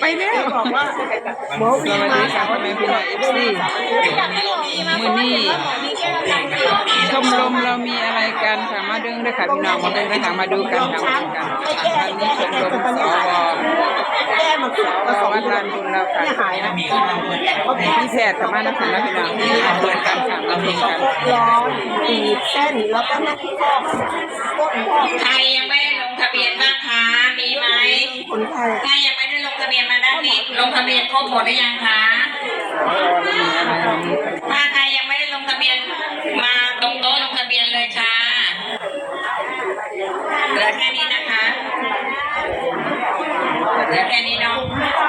ไปแล้วบอกว่าหมอสวีวัสมาดีค่ะพ่อแม่พี่น้องเอฟซีมือนี้ชมรมเรามีอะไรกันค่ะมาดึงด้วยค่ะพี่น้องมาดึงด้วยค่ะมาดูกันทำบุญกันวันนี้ชมรมสว แก้มา ส มา ว สอง วัด เดือลานนบุญเราค่ะเนี่ยหายนะพี่แพทย์ค่ะมานะคะนะพี่น้องที่มาดูกันค่ะมาดูกันร้อนตีบเส้นแล้วก็นั่งคอกก้นคอกใครยังไม่ได้ลงทะเบียนบ้างคะมีไหมคนไทยถ้ายังไม่ได้ลงทะเบียนมาด้านนี้ลงทะเบียนครบหมดหรือยังคะสวเรามีอะไรวันนี้ค่ะ ถ้าใครยังไม่ได้ลงทะเบียนมาตรงโต๊ะลงทะเบียนเลยค่ะเหลือแค่นี้นะคะเหลือแค่นี้เนาะ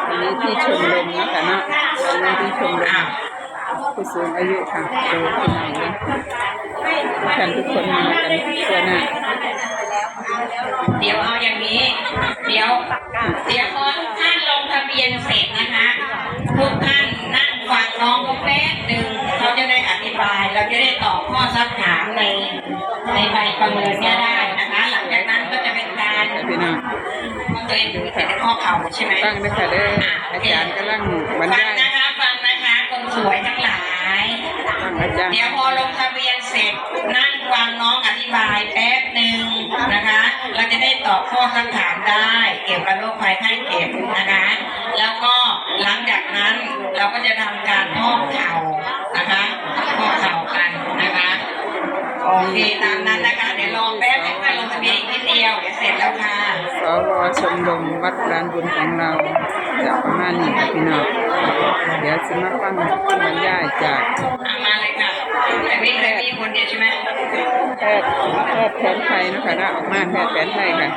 วันนี้ที่ ชมรมนะคะเนาะวันนที่ชมรอ้ามผู้สูงอายุค่ะดูพี่น้องเลยท่านทุกคนมากันทั่วหน้าเดี๋ยวเอาอย่างนี้ เดี๋ยวเดี๋ยวพอทุกท่านลงทะเบียนเสร็จนะคะทุกท่านงฟังน้องแป๊บหนึ่งเขาจะได้อธิบาย เราจะได้ตอบข้อซักถามในในใบประเมินเนี่ยได้นะคะ หลังจากนั้นก็จะเป็นการ พี่น้อง ตัวเองดูแต่ข้อเข่าใช่ไหมฟังด้วยค่ะเด้ออาจารย์กำลังบรรฟังยายนะคะฟังนะคะคนสวยทั้งหลายฟังอาจารย์เดี๋ยวพอลงทะเบียนเสร็จนั่งฟังน้องอธิบายแป๊บหนึ่งนะคะ เราจะได้ตอบข้อคำถามได้ เกี่ยวกับโรคภัยไข้เจ็บนะคะ แล้วก็หลังจากนั้นเราก็จะทำการพอกเข่านะคะพอกเข่ากันนะคะโอเคตา วชมรมวัดลานบุญของเราจะประมาณนี้ค่ะพี่น้องเดี๋ยวจะมาฟังบรรยายจากมาเลยค่ะแต่ไม่เคยมีคนเดียวใช่ไหมแพทย์แพทย์แผนไทยนะคะนะออกมาแพทย์แผนไทยค่ะ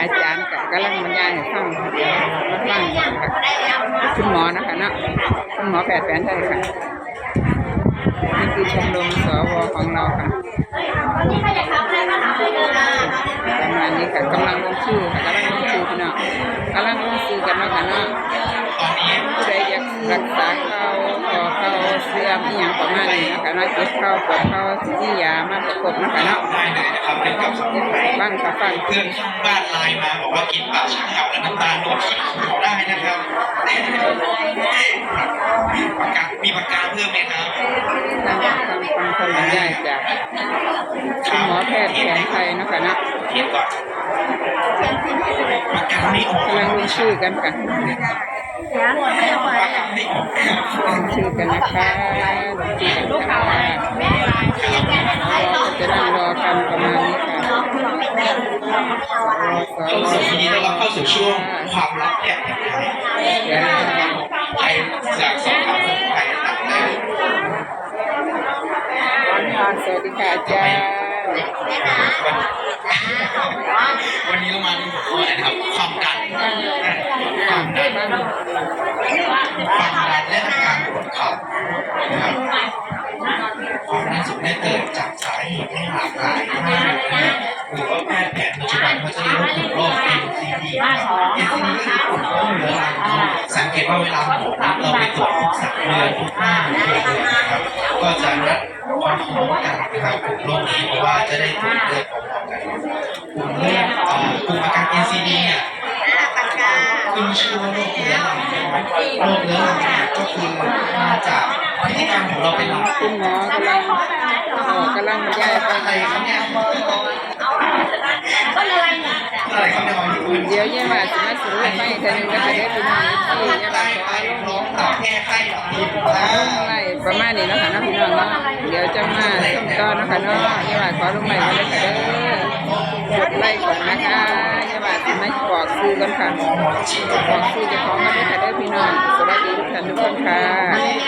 อาจารย์กับกำลังบรรยายให้ฟังเดี๋ยวมาฟังกันค่ะคุณหมอนะคะนะคุณหมอแพทย์แผนไทยค่ะนี่คือชมรมสวของเราค่ะ ประมาณนี้ค่ะกำลังลงชื่อค่ะกำลังลงชื่อพี่น้องกำลังลงชื่อกันเนาะค่ะเนาะผู้ใดอยากรักษาเขาขอเขาเสื่อมอหย่างประมาณนี้นะคะเนาะเจ็บเขาปวดเขาที่ยามาประกบนะคะเนาะได้เลยนะครับเป็นกับสมุนไพรฟังค่ะฟังเพื่อนข้างบ้านไลน์มาบอกว่ากินปลาฉาเห่าและน้ำตาลโดนที่เขาได้นะครับปากกามีปากกาเพิ่มไหมครับฟังฟังฟังคำบรรยายจากคุณหมอแพทย์แผนไทยนะคะเนาะ เทียบก่อนปากกาไม่ออกกำลังลงชื่อกันค่ะปากกาไม่ออกลงชื่อกันนะคะลงชื่อกันค่ะเราจะนั่งรอกันประมาณนี้ค่ะสวทีนี้เราเข้าสู่ช่วงความลับแอบแอบไทยใครอยากสอบถามสมุนไพรต่างๆได้สวัสดีค่ะอาจารย์ วันนี้เรามาที่หัวข้ออะไรนะครับ ความดันความดันความดันและอาการปวดเข่านะครับความดันสูงได้เกิดจากสาเหตุที่หลากหลายมากนะหรือว่าแพทย์แผนปัจจุบันเขาจะเรียกว่ากลุ่มโรค NCD นะครับ NCD ก็คือกลุ่มโรคเรื้อรังสังเกตว่าเวลาหมอ นะครับลุ่มโรคนี้เพราะว่าจะได้ตรวจเลือดพร้อมๆกันกลุ่มเลือดเอ่อกลุ่มอาการ NCD เนี่ยขึ้นชื่อว่าโรคเรื้อรังนะครับโรคเรื้อรังเนี่ยก็คือมาจากพฤติกรรมของเราเป็นหลักคุณหมอกำลังเอ่อกำลังบรรยายฟังอะไรครับเนี่ยอะไรครับเนี่ยเดี๋ยวเยี่ยมว่าจะมาสรุปให้เธอหนึ่งก็จะได้เป็นที่ยี่ยมว่าของร้องต่อแก้ไขหลังนี้ลงไล่ ประมาณนี้นะคะน้องพี่น้องเนาะเดี๋ยวจะมาส้มต้อนนะคะเนาะยี่ยมว่าขอลงไล่มาเลยค่ะเด้อกดไล่ก่อนนะคะยี่ยมว่าจะมาบอกซื้อกันค่ะบอกซื้อจะของกันเลยค่ะเด้อพี่น้องสวัสดีทุกท่านทุกคนค่ะ